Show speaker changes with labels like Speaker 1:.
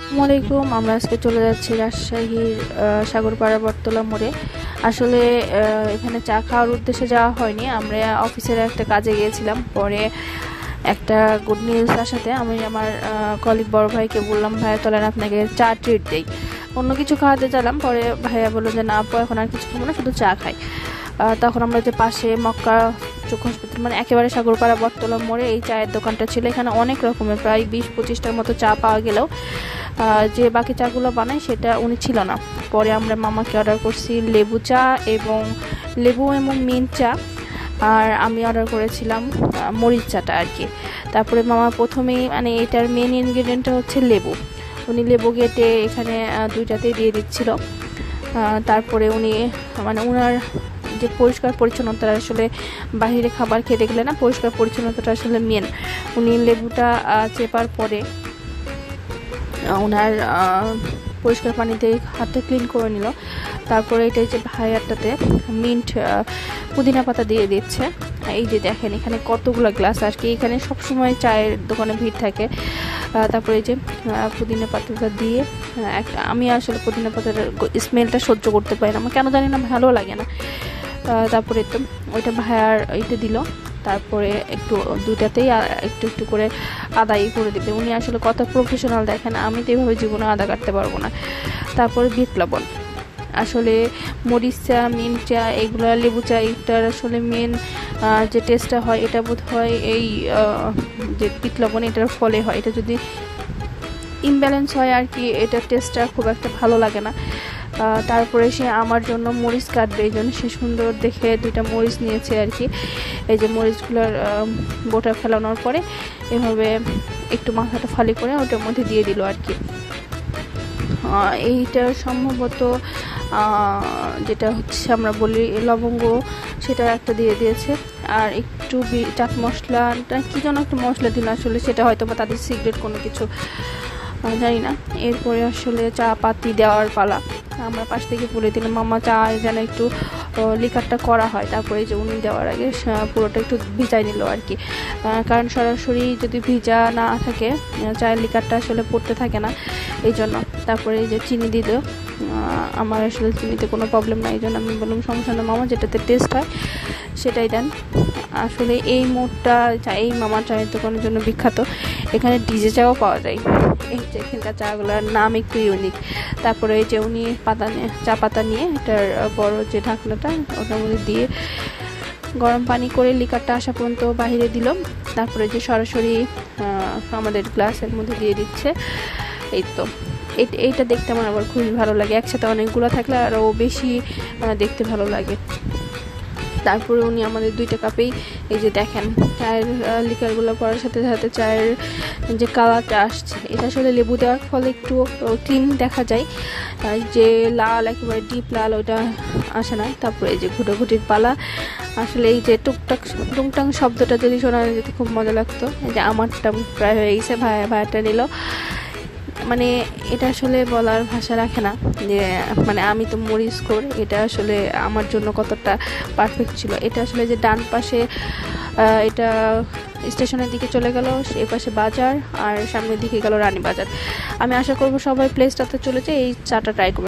Speaker 1: আসসালামু আলাইকুম, আমরা আজকে চলে যাচ্ছি রাজশাহীর সাগরপাড়া বটতলা মোড়ে। আসলে এখানে চা খাওয়ার উদ্দেশ্যে যাওয়া হয়নি। আমরা অফিসের একটা কাজে গিয়েছিলাম। পরে একটা গুড নিউজ আসাতে আমি আমার কলিগ বড় ভাইকে বললাম, ভাইয়া, চলেন আপনাকে চা ট্রিট দেই। অন্য কিছু খাওয়াতে চালাম পরে ভাইয়া বলল যে, না এখন আর কিছু খাব না, শুধু চা খাই। তখন আমরা যে পাশে মক্কা চোখ হসপিটাল মানে একেবারে সাগরপাড়া বটতলা মোড়ে এই চায়ের দোকানটা ছিল। এখানে অনেক রকমের, প্রায় বিশ পঁচিশটার মতো চা পাওয়া গেলেও যে বাকি চাগুলো বানায় সেটা উনি ছিল না। পরে আমরা মামাকে অর্ডার করছি লেবু চা এবং লেবু এবং মিন্ট চা। আর আমি অর্ডার করেছিলাম মরিচ চাটা আর কি। তারপরে মামা প্রথমেই মানে এটার মেন ইনগ্রিডিয়েন্টটা হচ্ছে লেবু। উনি লেবু গেটে এখানে দুইটাতেই দিয়ে দিচ্ছিল। তারপরে উনি মানে ওনার যে পরিষ্কার পরিচ্ছন্নতা আসলে বাইরে খাবার খেতে গেলে না, পরিষ্কার পরিচ্ছন্নতাটা আসলে মেন উনি লেবুটা চেপার পরে ওনার পরিষ্কার পানিতে হাতটা ক্লিন করে নিল। তারপরে এটা যে ভাইয়ারটাতে মিন্ট পুদিনা পাতা দিয়ে দিচ্ছে। এই যে দেখেন এখানে কতগুলো গ্লাস আর কি এখানে সবসময় চায়ের দোকানে ভিড় থাকে। তারপরে এই যে পুদিনা পাতাটা দিয়ে একটা, আমি আসলে পুদিনা পাতার স্মেলটা সহ্য করতে পারি না। আমার কেন জানি না, ভালো লাগে না। তারপরে তো ওইটা ভাইয়ার, এইটা দিল। তারপরে একটু দুইটাতেই একটু একটু করে আদায় করে দিবে। উনি আসলে কত প্রফেশনাল দেখেন, আমি তো এভাবে জীবনে আদা কাটতে পারব না। তারপরে বিট লবণ। আসলে মরিচ চা মিন চা, এগুলো লেবু চা এটার আসলে মেন যে টেস্টটা হয়, এটা বোধ হয় এই যে বিট লবণ, এটার ফলে হয়। এটা যদি ইমব্যালেন্স হয় আর কি এটার টেস্টটা খুব একটা ভালো লাগে না। তারপরে সে আমার জন্য মরিচ কাটবে, এই জন্য সে সুন্দর দেখে দুইটা মরিচ নিয়েছে আর কি। এই যে মরিচগুলোর বোটা ফেলানোর পরে এভাবে একটু মাথাটা ফালি করে ওটার মধ্যে দিয়ে দিল আর কি। এইটা সম্ভবত যেটা হচ্ছে আমরা বলি লবঙ্গ সেটা একটা দিয়ে দিয়েছে। আর একটু চাট মশলা কি যেন একটা মশলা দিল আসলে, সেটা হয়তো বা তাদের সিক্রেট কোনো কিছু। জানি না। এরপরে আসলে চা পাতি দেওয়ার পালা। আমরা পাশ থেকে বলে দিলাম, মামা, চা যেন একটু লিকারটা করা হয়। তারপরে যে উনি দেওয়ার আগে পুরোটা একটু ভিজাই নিল আর কি। কারণ সরাসরি যদি ভিজা না থাকে চায়ের লিকারটা আসলে পড়তে থাকে না, এই জন্য। তারপরে এই যে চিনি দিল আমার আসলে চিনিতে কোনো প্রবলেম নাই। এই জন্য আমি বললাম, সমস্যা না, মামা, যেটাতে টেস্ট হয়, সেটাই দেন। আসলে এই মোড়টা, এই মামা চায়ের দোকানের জন্য বিখ্যাত। এখানে ডিজে চাও পাওয়া যায়। এই যে এখানকার চাগুলোর নাম একটু ইউনিক তারপরে এই যে উনি পাতা নিয়ে, চা পাতা নিয়ে এটার বড় যে ঢাকনাটা, ওটার মধ্যে দিয়ে গরম পানি করে লিকারটা আসা পর্যন্ত বাইরে দিল। তারপরে যে সরাসরি আমাদের গ্লাসের মধ্যে দিয়ে দিচ্ছে। এই তো। এই- এইটা দেখতে আমার আবার খুবই ভালো লাগে। একসাথে অনেকগুলো থাকলে আরও বেশি দেখতে ভালো লাগে। তারপরে উনি আমাদের দুইটা কাপেই এই যে দেখেন, চায়ের লিকারগুলো পড়ার সাথে সাথে চায়ের যে কালারটা আসছে, এটা আসলে লেবু দেওয়ার ফলে একটু ক্লিন দেখা যায় যে লাল, একেবারে ডিপ লাল, ওটা আসে না। তারপরে এই যে ঘুটোঘুটির পালা, আসলে এই যে টুকটাক, টুংটাং শব্দটা যদি শোনা যেতে খুব মজা লাগতো। যে আমারটা প্রায় হয়ে গেছে, ভাই, ভাইয়াটা নিল। মানে এটা আসলে বলার ভাষা রাখে না যে মানে আমি তো মরিচ কর এটা আসলে আমার জন্য কতটা পারফেক্ট ছিল। এটা আসলে যে ডান পাশে এটা স্টেশনের দিকে চলে গেল, এ পাশে বাজার, আর সামনের দিকে গেল রানী বাজার। আমি আশা করব সবাই প্লেসটাতে চলে এই চাটা ট্রাই করবে।